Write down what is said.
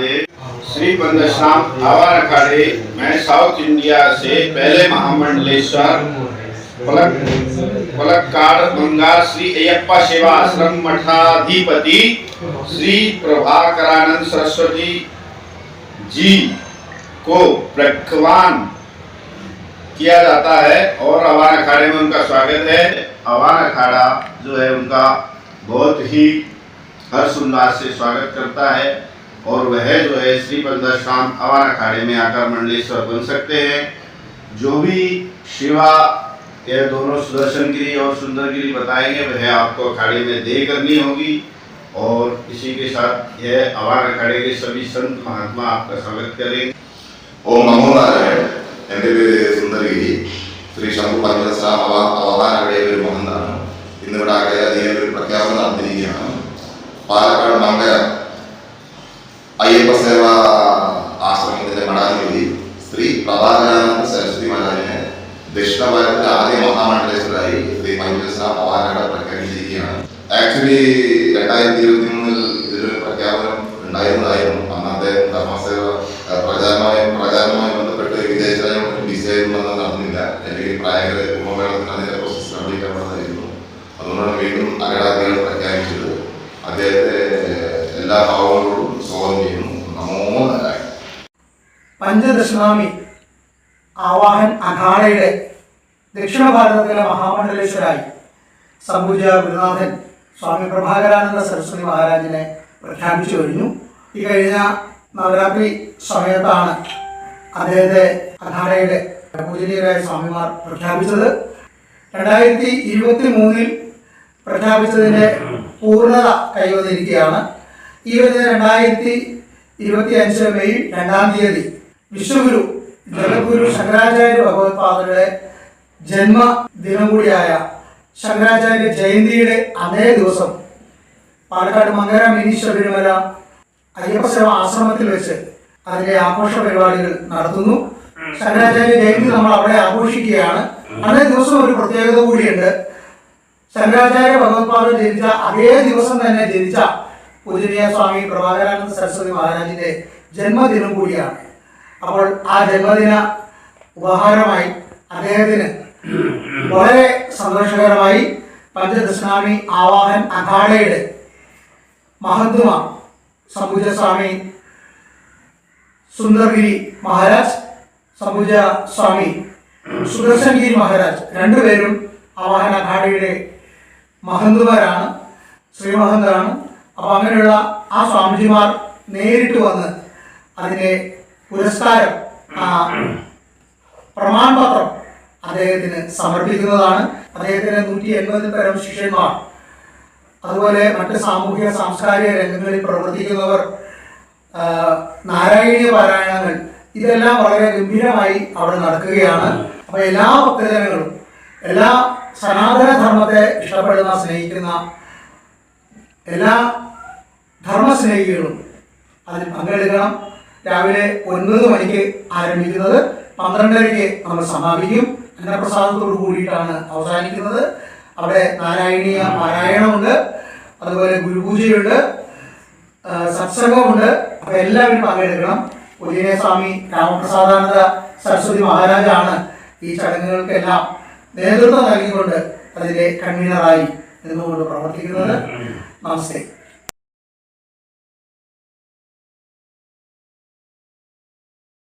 श्री पंदश्याम आवार अखाड़े मैं साउथ इंडिया से पहले महामंडलेश्वर, पलक, पलक्काड़, बंगाल श्री अयप्पा सेवा आश्रम मठाधिपति श्री प्रभाकरानंद सरस्वती जी को प्रख्यान किया जाता है और अवान अखाड़े में उनका स्वागत है। अवान अखाड़ा जो है उनका बहुत ही हर्ष उल्लास से स्वागत करता है। और वह जो है श्री पंदरश्याम अवान अखाड़े में आकर मंडलेश्वर बन सकते हैं जो भी शिवा यह दोनों सुदर्शन गिरी और सुंदर गिरी बताएंगे वह आपको अखाड़े में दे करनी होगी और इसी के साथ यह अवान अखाड़े के सभी संत महात्मा आपका स्वागत करेंगे ഓം നമോ നാരായണ എൻ്റെ പേര് സുന്ദരഗിരി ശ്രീ ശംഭു പഞ്ചദശ അവ അവതാരയുടെ ഒരു മഹന്താണ് ഇന്നിവിടെ ആകെ അധികം ഒരു പ്രഖ്യാപനം നടത്തിയിരിക്കുകയാണ് പാലക്കാട് മങ്കര അയ്യപ്പ സേവ ആശ്രമത്തിന്റെ മഠാധിപതി ശ്രീ പ്രഭാകരാനന്ദ സരസ്വതി മഹാരാജിനെ ദക്ഷിണ ഭാരതത്തിലെ ആദ്യ മഹാമണ്ഡലേശ്വരായി ശ്രീ പഞ്ചദശ അവതാരയുടെ പ്രഖ്യാപിച്ചിരിക്കുകയാണ് ആക്ച്വലി രണ്ടായിരത്തി ഇരുപത്തി മൂന്നിൽ ഇതൊരു പ്രഖ്യാപനം ഉണ്ടായിരുന്നതായിരുന്നു. അന്നത്തെ ധർമ്മസേവ പഞ്ചദശനാമി ആവാഹൻ അഖാഡയുടെ ദക്ഷിണ ഭാരതത്തിലെ മഹാമണ്ഡലേശ്വരായി. സമ്പൂജ ഗുരുനാഥൻ സ്വാമി പ്രഭാകരാനന്ദ സരസ്വതി മഹാരാജിനെ പ്രഖ്യാപിച്ചു കഴിഞ്ഞു. ഈ കഴിഞ്ഞ നവരാത്രി സമയത്താണ് അദ്ദേഹത്തെ അഖാഡയുടെ പൂജനീയരായ സ്വാമിമാർ പ്രഖ്യാപിച്ചത്. രണ്ടായിരത്തി ഇരുപത്തി മൂന്നിൽ പ്രഖ്യാപിച്ചതിന്റെ പൂർണത കൈവന്നിരിക്കുകയാണ്. ഈ വരുന്ന രണ്ടായിരത്തി ഇരുപത്തി അഞ്ച് മെയ് രണ്ടാം തീയതി വിശ്വഗുരു ജഗദ്ഗുരു ശങ്കരാചാര്യ ഭഗവത്പാദരുടെ ജന്മദിനം കൂടിയായ ശങ്കരാചാര്യ ജയന്തിയുടെ അതേ ദിവസം പാലക്കാട് മങ്കര മിനി ശബരിമല അയ്യപ്പസേവ ആശ്രമത്തിൽ വെച്ച് അതിന്റെ ആഘോഷ പരിപാടികൾ നടത്തുന്നു. ശങ്കരാചാര്യ ജയന്തി നമ്മൾ അവിടെ ആഘോഷിക്കുകയാണ്. അതേ ദിവസം ഒരു പ്രത്യേകത കൂടിയുണ്ട്. ശങ്കരാചാര്യ ഭഗവത്പാദർ ജനിച്ച അതേ ദിവസം തന്നെ ജനിച്ച പൂജനീയ സ്വാമി പ്രഭാകരാനന്ദ സരസ്വതി മഹാരാജിന്റെ ജന്മദിനം കൂടിയാണ്. അപ്പോൾ ആ ജന്മദിന ഉപഹാരമായി അദ്ദേഹത്തിന് വളരെ സന്തോഷകരമായി പഞ്ചദശനാമി ആവാഹൻ അഖാഡയുടെ മഹന്തുമ സമുജ സ്വാമി സുന്ദർഗിരി മഹാരാജ് സംബുജ സ്വാമി സുദർശൻഗിരി മഹാരാജ് രണ്ടുപേരും ആവാഹന അഖാഡയുടെ മഹന്തുമാരാണ് ശ്രീമഹന്തരാണ് അപ്പോൾ അങ്ങനെയുള്ള ആ സ്വാമിജിമാർ നേരിട്ട് വന്ന് അതിന്റെ പുരസ്കാരം പ്രമാണപത്രം അദ്ദേഹത്തിന് സമർപ്പിക്കുന്നതാണ്. അദ്ദേഹത്തിന് നൂറ്റി എൺപതിൽ പരം ശിഷ്യന്മാർ. അതുപോലെ മറ്റ് സാമൂഹിക സാംസ്കാരിക രംഗങ്ങളിൽ പ്രവർത്തിക്കുന്നവർ നാരായണീയ പാരായണങ്ങൾ ഇതെല്ലാം വളരെ ഗംഭീരമായി അവിടെ നടക്കുകയാണ്. അപ്പോൾ എല്ലാ ഭക്തജനങ്ങളും എല്ലാ സനാതന ധർമ്മത്തെ ഇഷ്ടപ്പെടുന്ന സ്നേഹിക്കുന്ന എല്ലാ ധർമ്മസ്നേഹികളും അതിൽ പങ്കെടുക്കണം. രാവിലെ ഒൻപത് മണിക്ക് ആരംഭിക്കുന്നത്. പന്ത്രണ്ടരയ്ക്ക് നമ്മൾ സമാപിക്കും. അന്നപ്രസാദത്തോട് കൂടിയിട്ടാണ് അവസാനിക്കുന്നത്. അവിടെ നാരായണീയ പാരായണമുണ്ട്. അതുപോലെ ഗുരുപൂജയുണ്ട്. സത്സംഗമുണ്ട് അപ്പൊ എല്ലാവരും പങ്കെടുക്കണം. ഉദയന സ്വാമി രാമപ്രസാദാനന്ദ സരസ്വതി മഹാരാജാണ് ഈ ചടങ്ങുകൾക്കെല്ലാം നേതൃത്വം നൽകിക്കൊണ്ട് അതിന്റെ കൺവീനറായി നിന്നുകൊണ്ട് പ്രവർത്തിക്കുന്നത്. നമസ്തേ.